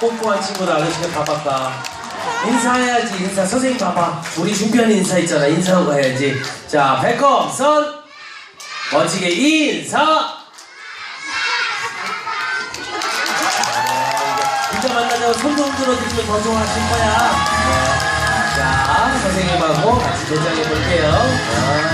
뽀뽀한 친구들 아저씨가 바빴다. 인사해야지 인사. 선생님 바빠. 우리 준비한 인사 있잖아. 인사하고 해야지. 자 백컴 선 멋지게 인사. 진짜 만나자고 손좀 들어주시면 더 좋아하실 거야. 네. 자, 선생님하고 같이 도장해 볼게요.